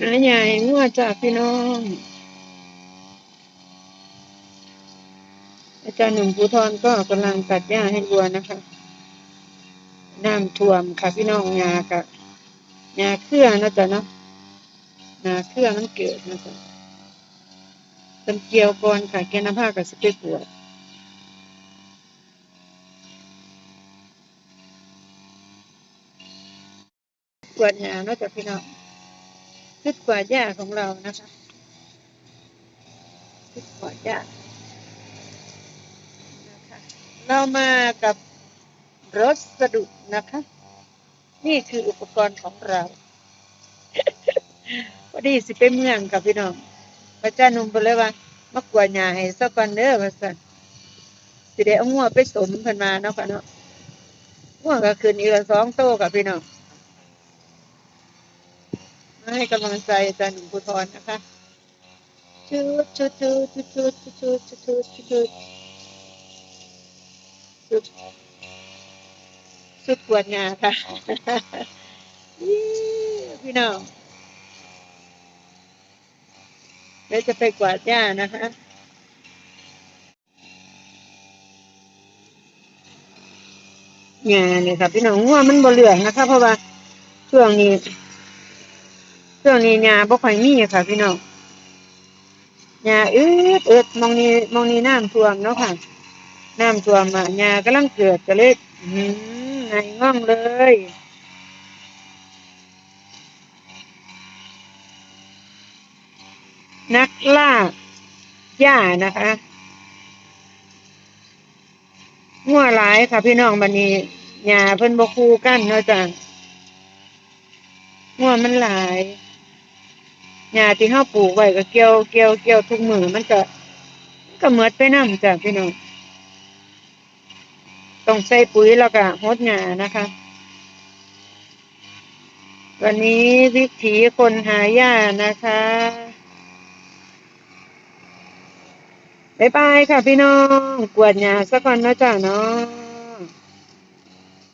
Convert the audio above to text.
หาใหญ่งัวจากพี่น้อง อาจารย์หนุ่มภูทรก็กำลังตัดหญ้าให้วัวนะคะน้ำท่วมค่ะพี่น้องยากะยาเครือนะจ๊ะเนาะนาเครือมันเกิดนะจ๊ะเป็นเกี่ยวก่อนค่ะแกน้ำผ้ากับสเปรย์ปวดกวดหญ้าเนาะจ๊ะพี่น้อง คือกวาดหญ้าของเรานะคะคือกวาดหญ้านะคะเรามากับรถสะดุดนะคะ นี่คืออุปกรณ์ของเราพอดีสิไปเมืองกับพี่น้องพระเจ้าหนุ่มไปเลยว่ามากวาดหญ้าให้สักวันเด้อว่าซั่นสิได้เอางัวไปสมเพิ่นมาเนาะค่ะเนาะงัวก็ขึ้นอีกละสองโตกับพี่น้องมา ให้กำลังใจอาจารย์หนุ่มภูธรนะคะชุดชุดชุดชุดชุดชุดชุดชุดชุดชุดชุดชุดกวาดหญ้าค่ะพี่น้องเดี๋ยวจะไปกวาดหญ้านะคะหญ้าเนี่ยค่ะพี่น้องงัวมันบ่เหลืองนะคะ เพราะว่าช่วงนี้ ช่วงนี้หญ้าบ่ค่อยมีค่ะ พี่น้องหญ้าอืดเอิดมองนี้มองนี้น้ำท่วมเนาะค่ะ น้ำท่วมอะหญ้ากำลังเกิดก็เลยอื้อหือในง่องเลยนักล่าหญ้านะคะงัวหลายค่ะ พี่น้องบันนี้หญ้าเพิ่นบ่คู่กันเนาะจ้ะงัวมันหลาย หญ้าที่เฮาปลูกไว้ก็เกี่ยวเกี่ยวเกี่ยวทุกมือมันก็ก็หมดไปนำจ้ะพี่น้องต้องใส่ปุ๋ยแล้วก็รดหญ้านะคะ วันนี้วิถีคนหาหญ้านะคะบ๊ายบายค่ะพี่น้อง กวดหญ้าสักก่อนนะจ้ะเนาะ